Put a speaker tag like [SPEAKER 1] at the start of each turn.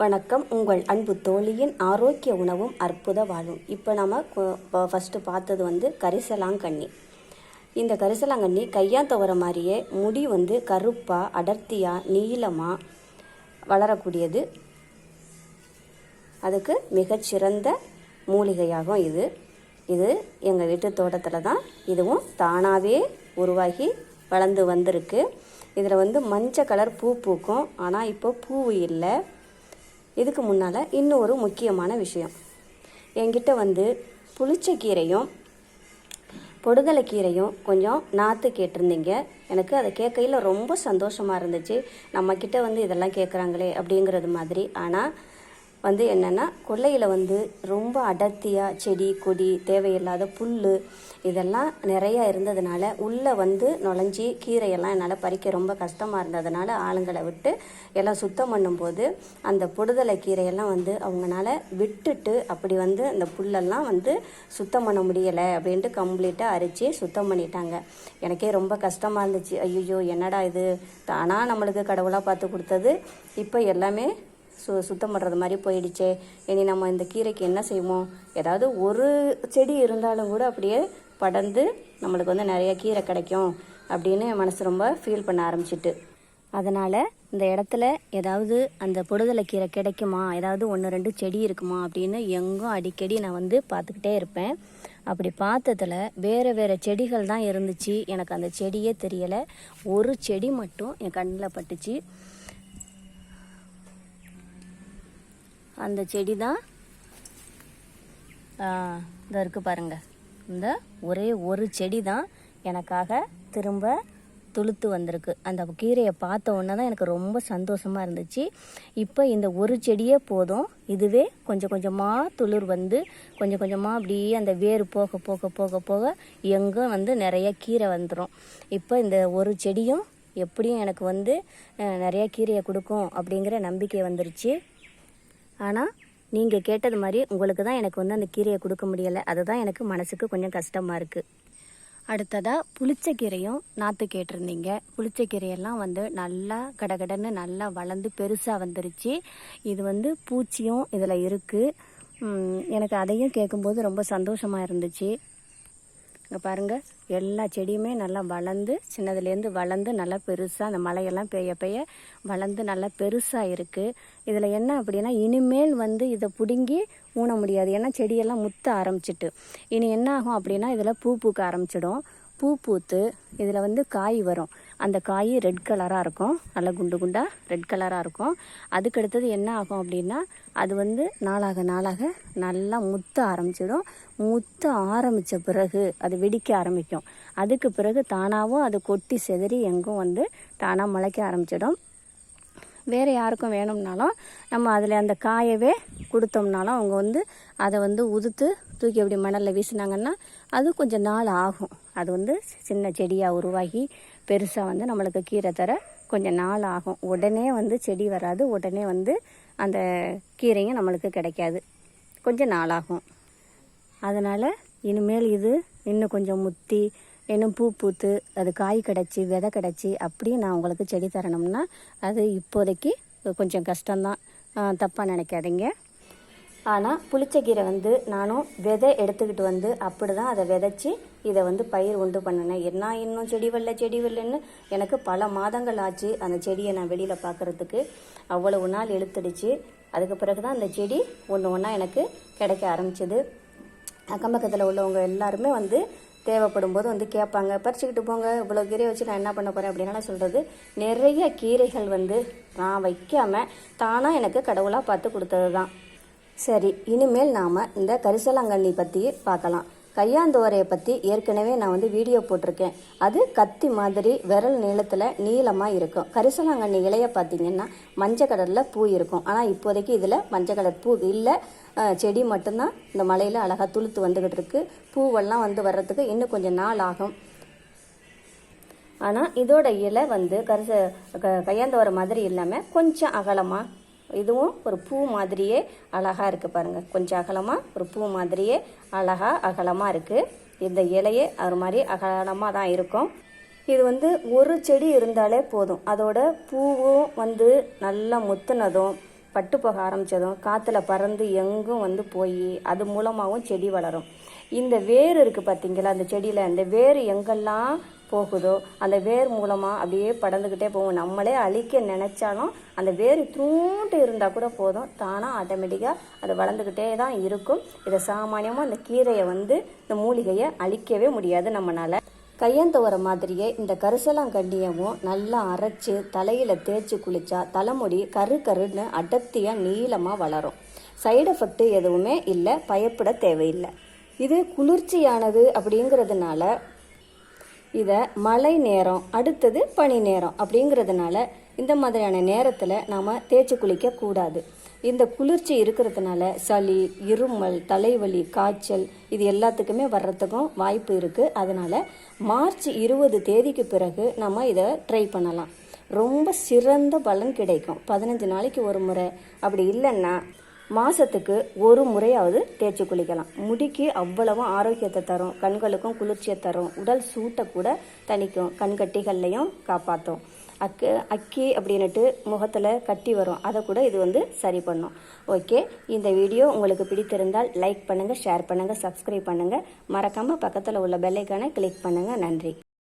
[SPEAKER 1] வணக்கம். உங்கள் அன்பு தோழியின் ஆரோக்கிய உணவும் அற்புத வாழும் இப்போ நம்ம ஃபஸ்ட்டு பார்த்தது வந்து கரிசலாங்கண்ணி. இந்த கரிசலாங்கண்ணி கையாத்தவர மாதிரியே முடி வந்து கருப்பாக அடர்த்தியாக நீளமாக வளரக்கூடியது. அதுக்கு மிகச்சிறந்த மூலிகையாகும் இது. இது எங்கள் வீட்டு தோட்டத்தில் தான் இதுவும் தானாகவே உருவாகி வளர்ந்து வந்திருக்கு. இதில் வந்து மஞ்சள் கலர் பூ பூக்கும். ஆனால் இப்போ பூ இல்லை. இதுக்கு முன்னால் இன்னும் ஒரு முக்கியமான விஷயம். என்கிட்ட வந்து புளித்த கீரையும் பொடுதலை கீரையும் கொஞ்சம் நாற்று கேட்டிருந்தீங்க. எனக்கு அதை கேட்கையில் ரொம்ப சந்தோஷமாக இருந்துச்சு. நம்மக்கிட்ட வந்து இதெல்லாம் கேட்குறாங்களே அப்படிங்கிறது மாதிரி. ஆனால் வந்து என்னென்னா கொல்லையில் வந்து ரொம்ப அடர்த்தியாக செடி கொடி தேவையில்லாத புல் இதெல்லாம் நிறையா இருந்ததுனால உள்ளே வந்து நுழைஞ்சி கீரையெல்லாம் என்னால் பறிக்க ரொம்ப கஷ்டமாக இருந்ததுனால ஆளுங்களை விட்டு எல்லாம் சுத்தம் பண்ணும்போது அந்த புடுதலை கீரையெல்லாம் வந்து அவங்களால விட்டுட்டு அப்படி வந்து அந்த புல்லெல்லாம் வந்து சுத்தம் பண்ண முடியலை அப்படின்ட்டு கம்ப்ளீட்டாக அரித்து சுத்தம் பண்ணிட்டாங்க. எனக்கே ரொம்ப கஷ்டமாக இருந்துச்சு. ஐயோ என்னடா இது? தானாக நம்மளுக்கு கடவுளாக பார்த்து கொடுத்தது. இப்போ எல்லாமே சு சுத்தம் பண்ணுறது மாதிரி போயிடுச்சே. இனி நம்ம இந்த கீரைக்கு என்ன செய்வோம்? ஏதாவது ஒரு செடி இருந்தாலும் கூட அப்படியே படர்ந்து நம்மளுக்கு வந்து நிறைய கீரை கிடைக்கும் அப்படின்னு என் மனசு ரொம்ப ஃபீல் பண்ண ஆரம்பிச்சிட்டு. அதனால் இந்த இடத்துல ஏதாவது அந்த பொடுதலை கீரை கிடைக்குமா? ஏதாவது ஒன்று ரெண்டு செடி இருக்குமா? அப்படின்னு எங்கும் அடிக்கடி நான் வந்து பார்த்துக்கிட்டே இருப்பேன். அப்படி பார்த்ததில் வேறு வேறு செடிகள் தான் இருந்துச்சு. எனக்கு அந்த செடியே தெரியலை. ஒரு செடி மட்டும் என் கண்ணில் பட்டுச்சு. அந்த செடி தான் இதை இருக்குது பாருங்கள் இந்த ஒரே ஒரு செடி தான் எனக்காக திரும்ப துளுத்து வந்திருக்கு. அந்த கீரையை பார்த்த உடனே தான் எனக்கு ரொம்ப சந்தோஷமாக இருந்துச்சு. இப்போ இந்த ஒரு செடியே போதும். இதுவே கொஞ்சம் கொஞ்சமாக துளிர் வந்து கொஞ்சம் கொஞ்சமாக அப்படியே அந்த வேர் போக போக போக போக எங்கே வந்து நிறைய கீரை வந்துடும் இப்போ இந்த ஒரு செடியும் எப்படியும் எனக்கு வந்து நிறைய கீரையை கொடுக்கும் அப்படிங்கிற நம்பிக்கை வந்துருச்சு. ஆனால் நீங்கள் கேட்டது மாதிரி உங்களுக்கு தான் எனக்கு வந்து அந்த கீரையை கொடுக்க முடியலை. அதுதான் எனக்கு மனசுக்கு கொஞ்சம் கஷ்டமாக இருக்குது அடுத்ததாக புளிச்சக்கீரையும் நாற்று கேட்டிருந்தீங்க. புளிச்சக்கீரையெல்லாம் வந்து நல்லா கடகடன்னு நல்லா வளர்ந்து பெருசாக வந்துருச்சு. இது வந்து பூச்சியும் இதில் இருக்குது எனக்கு அதையும் கேட்கும்போது ரொம்ப சந்தோஷமாக இருந்துச்சு. இங்கே பாருங்கள் எல்லா செடியுமே நல்லா வளர்ந்து சின்னதுலேருந்து வளர்ந்து நல்லா பெருசாக அந்த மழையெல்லாம் பெய்ய பெய்ய வளர்ந்து நல்லா பெருசாக இருக்குது இதில் என்ன அப்படின்னா இனிமேல் வந்து இதை பிடுங்கி ஊன முடியாது. ஏன்னா செடியெல்லாம் முத்த ஆரம்பிச்சிட்டு. இனி என்ன ஆகும் அப்படின்னா இதில் பூ பூக்க ஆரம்பிச்சிடும். பூ பூத்து இதில் வந்து காய் வரும். அந்த காய் ரெட் கலராக இருக்கும். நல்லா குண்டு குண்டாக ரெட் கலராக இருக்கும். அதுக்கடுத்தது என்ன ஆகும் அப்படின்னா அது வந்து நாளாக நாளாக நல்லா முத்த ஆரம்பிச்சிடும். முத்த ஆரம்பித்த பிறகு அது வெடிக்க ஆரம்பிக்கும். அதுக்கு பிறகு தானாகவும் அது கொட்டி செதறி எங்கும் வந்து தானாக முளைக்க ஆரம்பிச்சிடும். வேறு யாருக்கும் வேணும்னாலும் நம்ம அதில் அந்த காயவே கொடுத்தோம்னாலும் அவங்க வந்து அதை வந்து உதுத்து தூக்கி அப்படி மணலில் வீசினாங்கன்னா அது கொஞ்சம் நாள் ஆகும். அது வந்து சின்ன செடியாக உருவாகி பெருசாக வந்து நம்மளுக்கு கீரை தர கொஞ்சம் நாள் ஆகும். உடனே வந்து செடி வராது. உடனே வந்து அந்த கீரையும் நம்மளுக்கு கிடைக்காது. கொஞ்சம் நாளாகும் அதனால் இனிமேல் இது இன்னும் கொஞ்சம் முத்தி இன்னும் பூ பூத்து அது காய் கிடச்சி விதை கிடச்சி அப்படியே நான் உங்களுக்கு செடி தரணும்னா அது இப்போதைக்கு கொஞ்சம் கஷ்டம்தான். தப்பாக நினைக்காதீங்க. ஆனால் புளிச்சக்கீரை வந்து நானும் விதை எடுத்துக்கிட்டு வந்து அப்படி தான் அதை விதைச்சி இதை வந்து பயிர் உண்டு பண்ணினேன். என்ன இன்னும் செடி வரல செடி வரலன்னு எனக்கு பல மாதங்கள் ஆச்சு அந்த செடியை நான் வெளியில் பார்க்குறதுக்கு அவ்வளவு நாள் இழுத்துடுச்சு. அதுக்கு பிறகு தான் அந்த செடி ஒன்று ஒன்றா எனக்கு கிடைக்க ஆரம்பிச்சிது. அக்கம் பக்கத்தில் உள்ளவங்க எல்லாருமே வந்து தேவைப்படும் போது வந்து கேட்பாங்க. பறிச்சுக்கிட்டு போங்க இவ்வளோ கீரையை வச்சு நான் என்ன பண்ண போகிறேன் அப்படின்னா சொல்கிறது நிறைய கீரைகள் வந்து நான் வைக்காமல் தானாக எனக்கு கடவுளாக பார்த்து கொடுத்தது தான் சரி இனிமேல் நாம் இந்த கரிசலாங்கண்ணி பற்றி பார்க்கலாம். கையாந்தோரையை பற்றி ஏற்கனவே நான் வந்து வீடியோ போட்டிருக்கேன். அது கத்தி மாதிரி விரல் நீளத்தில் நீளமாக இருக்கும். கரிசலாங்கண்ணி இலையை பார்த்தீங்கன்னா மஞ்சள் கலரில் பூ இருக்கும். ஆனால் இப்போதைக்கு இதில் மஞ்சள் கலர் பூ இல்லை. செடி மட்டும்தான் இந்த மலையில் அழகாக துளுத்து வந்துக்கிட்டு இருக்கு. பூவெல்லாம் வந்து வர்றதுக்கு இன்னும் கொஞ்சம் நாள் ஆகும். ஆனால் இதோட இலை வந்து கரிச கையாந்தோரை மாதிரி இல்லாமல் கொஞ்சம் அகலமாக இதுவும் ஒரு பூ மாதிரியே அழகாக இருக்குது பாருங்கள் கொஞ்சம் அகலமாக ஒரு பூ மாதிரியே அழகாக அகலமாக இருக்குது இந்த இலையே அது மாதிரி அகலமாக தான் இருக்கும். இது வந்து ஒரு செடி இருந்தாலே போதும். அதோட பூவும் வந்து நல்லா முத்துனதும் பட்டு போக ஆரம்பித்ததும் காற்றுல பறந்து எங்கும் வந்து போய் அது மூலமாகவும் செடி வளரும். இந்த வேர் இருக்குது பார்த்தீங்களா அந்த செடியில் அந்த வேர் எங்கெல்லாம் போகுதோ அந்த வேர் மூலமாக அப்படியே படர்ந்துக்கிட்டே போகும். நம்மளே அழிக்க நினச்சாலும் அந்த வேர் தூண்டு இருந்தால் கூட போதும். தானாக ஆட்டோமேட்டிக்காக அது வளர்ந்துக்கிட்டே தான் இருக்கும். இதை சாமானியமாக அந்த கீரையை வந்து இந்த மூலிகையை அழிக்கவே முடியாது நம்மளால் கையந்தவர மாதிரியே இந்த கரிசலாங்கண்ணியவும் நல்லா அரைச்சு தலையில் தேய்ச்சி குளிச்சா தலைமுடி கரு கருன்னு அடர்த்தியாக நீளமாக வளரும். சைடு எஃபெக்ட் எதுவுமே இல்லை பயப்பட தேவையில்லை. இது குளிர்ச்சியானது அப்படிங்கிறதுனால இதை மழை நேரம் அடுத்தது பனி நேரம் அப்படிங்கிறதுனால இந்த மாதிரியான நேரத்தில் நாம் தேய்ச்சி குளிக்க கூடாது. இந்த குளிர்ச்சி இருக்கிறதுனால சளி இருமல் தலைவலி காய்ச்சல் இது எல்லாத்துக்குமே வர்றதுக்கும் வாய்ப்பு இருக்குது அதனால் மார்ச் இருபது தேதிக்கு பிறகு நம்ம இதை ட்ரை பண்ணலாம். ரொம்ப சிறந்த பலன் கிடைக்கும். பதினஞ்சு நாளைக்கு ஒரு முறை அப்படி இல்லைன்னா மாதத்துக்கு ஒரு முறையாவது தேய்ச்சி குளிக்கலாம். முடிக்கு அவ்வளவும் ஆரோக்கியத்தை தரும். கண்களுக்கும் குளிர்ச்சியை தரும். உடல் சூட்டை கூட தணிக்கும். கண்கட்டிகள்லையும் காப்பாற்றும் அக்கு அக்கி அப்படின்னுட்டு முகத்தில் கட்டி வரும். அதை கூட இது வந்து சரி பண்ணும். ஓகே இந்த வீடியோ உங்களுக்கு பிடித்திருந்தால் லைக் பண்ணுங்கள் ஷேர் பண்ணுங்கள் சப்ஸ்கிரைப் பண்ணுங்கள் மறக்காமல் பக்கத்தில் உள்ள பெல்லைக்கான கிளிக் பண்ணுங்கள் நன்றி.